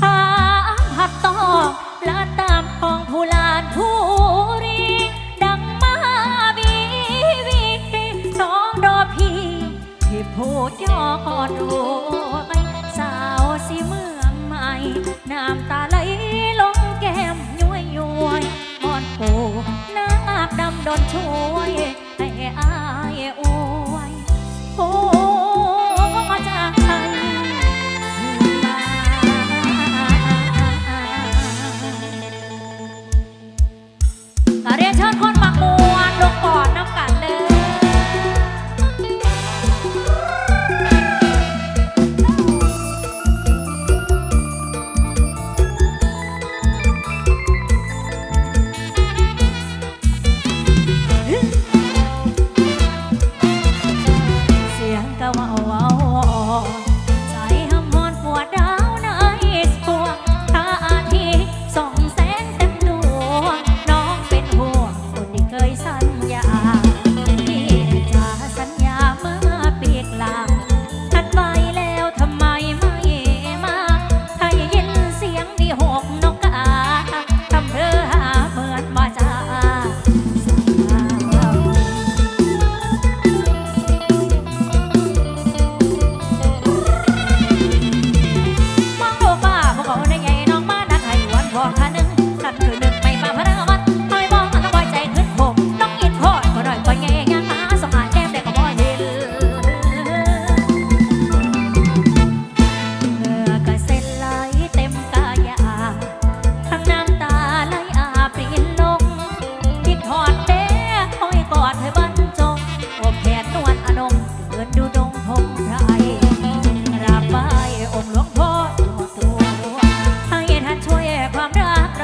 ขาหัดตอกละตามกองผู้ลานผู้รี ดังมาบีวีสองดอพี่ที่ผู้ย่อก่อนโไปสาวสีเมืองใหม่น้ำตาไหลลงแก้มย้วยย้วยอ่อนโผน้าดำดนช่วย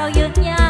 sao dứt nhau